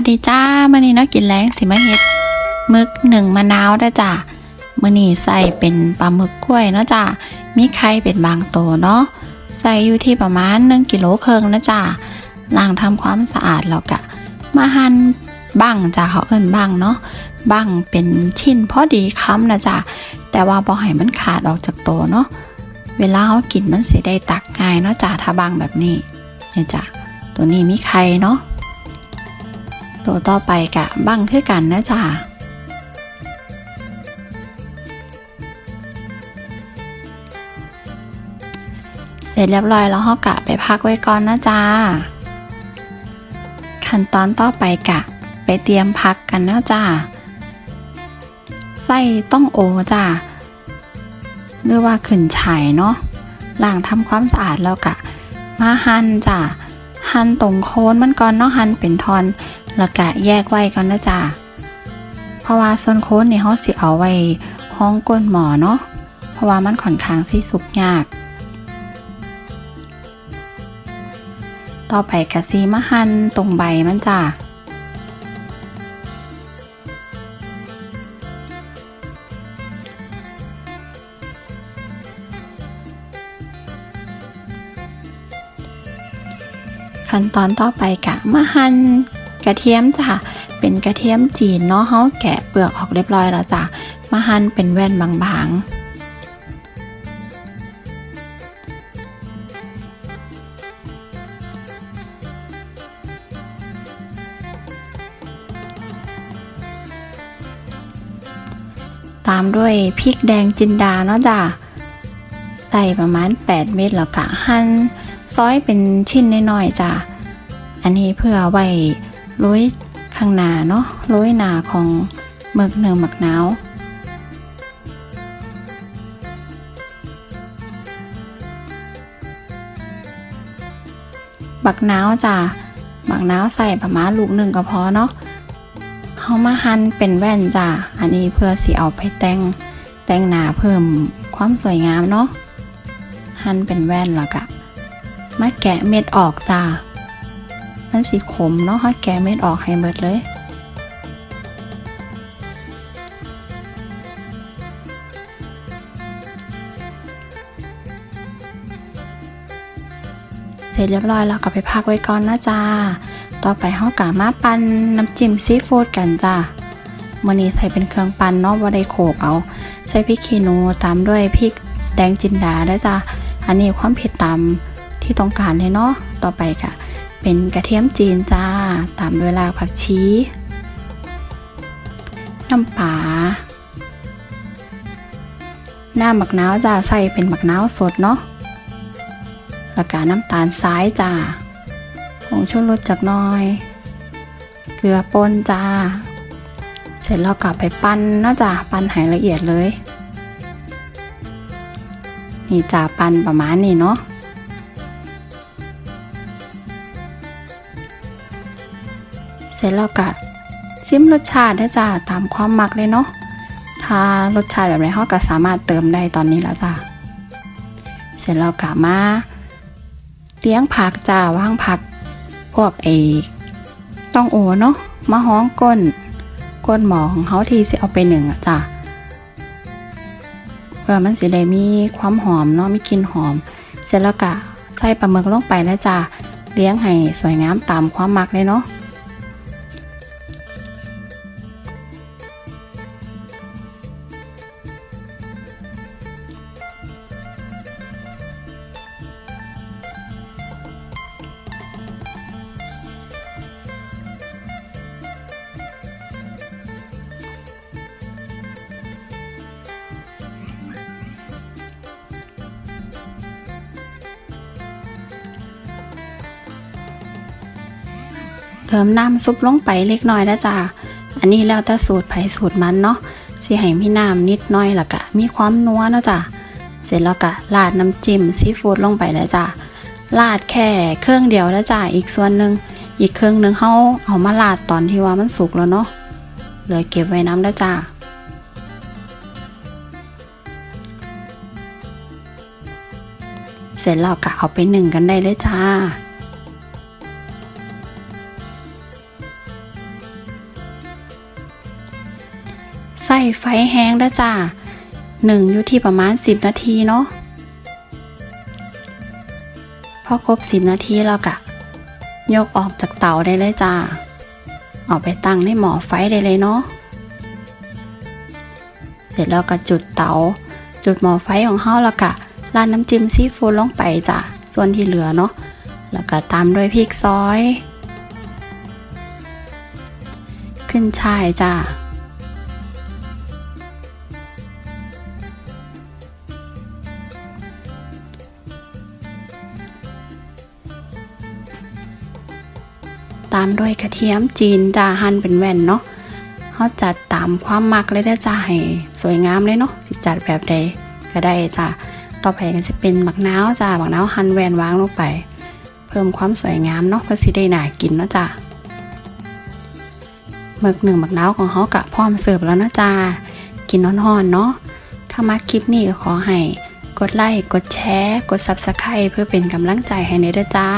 สดีจ้ามื่อนี้เนาะกินแรงสิมาเฮ็ดมึกหนึ่งมะนาวได้จ้ามื่อนี้ใส่เป็นปลาหมึกกล้วยเนาะจ้ามีไข่เป็นบางตัวเนาะใส่อยู่ที่ประมาณ1กิโลครึ่งนะจ้าล้างทำความสะอาดแล้วกะ มาหั่นบั้งจ้าเขาเอิ้นบั้งเนาะบั้งเป็นชิ้นพอดีคำนะจ้าแต่ว่าบ่ให้มันขาดออกจากตัวเนาะเวลาเขากินมันสิได้ตักง่ายเนาะจ้าถ้าบั้งแบบนี้เนี่ยจ้าตัวนี้มีไข่เนาะ ตัวต่อไปกะบังคือกันนะจ๊ะเสร็จเรียบร้อยแล้วเฮากะไปพักไว้ก่อนนะจ๊ะขั้นตอนต่อไปกะ ไปเตรียมพักกันนะจ๊ะไส้ต้องโอจ้ะหรือว่าขึ้นฉายเนาะล้างทำความสะอาดแล้วกะ มาหั่นจ้ะหั่นตรงโคนมันก่อนเนาะหั่นเป็นทอน แล้วก็แยกไว้ก่อนนะจ๊ะเพราะว่าส่วนโค้นเนี่ยเขาสิเอาไว้ห้องก้นหมอเนาะเพราะว่ามันค่อนข้างสิสุกยาก ต่อไปกะซีมะหันตรงใบมันจ้ะขั้นตอนต่อไปกะมาหั่น กระเทียมจ้ะเป็นกระเทียมจีนเนาะเขาแกะเปลือกออกเรียบร้อยแล้วจ้ะมาหั่นเป็นแว่นบางๆตามด้วยพริกแดงจินดาเนาะจ้ะใส่ประมาณ 8 เม็ดแล้วก็หั่นซอยเป็นชิ้นน้อยๆจ้ะอันนี้เพื่อไว้ โร้ยข้างหน้าเนาะโร้ยหน้าของหมึกเนื้อหมักนาวบักนาวจ้ะบักนาวใส่ประมาณลูกหนึ่งก็พอเนาะเขามาหั่นเป็นแว่นจ้ะอันนี้เพื่อสิเอาไปแต่งแต่งหน้าเพิ่มความสวยงามเนาะหั่นเป็นแว่นแล้วก็มาแกะเม็ดออกจ้า มันสีขมเนาะให้แกะเม็ดออกให้หมดเลยเสร็จเรียบร้อยแล้วก็ไปพักไว้ก่อนนะจ้า ต่อไปเฮากะมาปั่นน้ำจิ้มซีฟู้ดกันจ้ามื้อนี้ใส่เป็นเครื่องปั่นเนาะบ่ได้โขกเอา ใส่พริกขี้หนูตามด้วยพริกแดงจินดาด้วยจ้าอันนี้ความเผ็ดตามที่ต้องการเลยเนาะ ต่อไปค่ะ เป็นกระเทียมจีนจ้า ตามด้วยรากผักชีน้ำปลาหน้าหมักน้าวจ้าใส่เป็นหมักน้าวสดเนาะแล้วก็น้ำตาลทรายจ้าผงชูรสจักน้อย เกลือป่นจ้า เสร็จแล้วกลับไปปั้นเนาะจ้าปั้นให้ละเอียดเลย นี่จ่าปั้นประมาณนี้เนาะ ร็จแล้วก็ซิมรสชาติได้จ้าตามความมักเลยเนาะถ้ารสชาติแบบไหนเขาก็สามารถเติมได้ตอนนี้แล้วจ้าเสร็จแล้วก็มาเลี้ยงผักจ้าว่างผักพวกเอกต้องโอเนาะมาห้องก้น ก้นหมอของเขาทีสิเอาไปหนึ่งอะจ้าเพื่อมันสิได้มีความหอมเนาะมีกลิ่นหอม เสร็จแล้วก็ใส่ปลาหมึกลงไปแล้วจ้าเลี้ยงให้สวยงามตามความมักเลยเนาะ เติมน้ำซุปลงไปเล็กน้อยแล้วจ้าอันนี้แล้วแต่สูตรไผสูตรมันเนาะสิให้มีน้ำนิดน้อยล้วก็มีความนัวเนาะจ้าเสร็จแล้วก็ราดน้ำจิ้มซีฟู้ดลงไปแล้วจ้าราดแค่เครื่องเดียวแล้วจ้าอีกส่วนหนึ่งอีกเครื่องหนึ่งเขาเอามาราดตอนที่ว่ามันสุกแล้วเนาะเหลือเก็บไว้น้ำแล้วจ้าเสร็จแล้วก็เอาไปหนึ่งกันได้เลยจ้า ใส่ไฟแห้งได้จ้าหนึ่งอยู่ที่ประมาณ 10 นาทีเนาะพอครบ 10 นาทีแล้วกะ ยกออกจากเตาได้เลยจ้าเอาไปตั้งในหม้อไฟได้เลยเนาะเสร็จแล้วก็จุดเตา จุดหม้อไฟของเฮาแล้วก็ราดน้ำจิ้มซีฟู้ดลงไปจ้ะส่วนที่เหลือเนาะแล้วก็ตามด้วยพริกซอย ขึ้นช่ายจ้า ตามด้วยกระเทียมจีนจ้าหั่นเป็นแว่นเนาะเขาจัดตามความมักเลยได้จ้าให้สวยงามเลยเนาะจัดแบบใดก็ได้จ้าต่อไปก็จะเป็นบักนาวจ้าบักนาวหั่นแว่นวางลงไป เพิ่มความสวยงามเนาะเพื่อสิได้หน่ากินเนาะจ้าหมึกหนึ่งบักนาวของเขากะพร้อมเสิร์ฟแล้วนะจ้ากินน้อนๆเนาะถ้ามาคลิปนี้ก็ขอให้กดไลค์กดแชร์ กด Subscribe เพื่อเป็นกำลังใจให้เนเด้อจ้า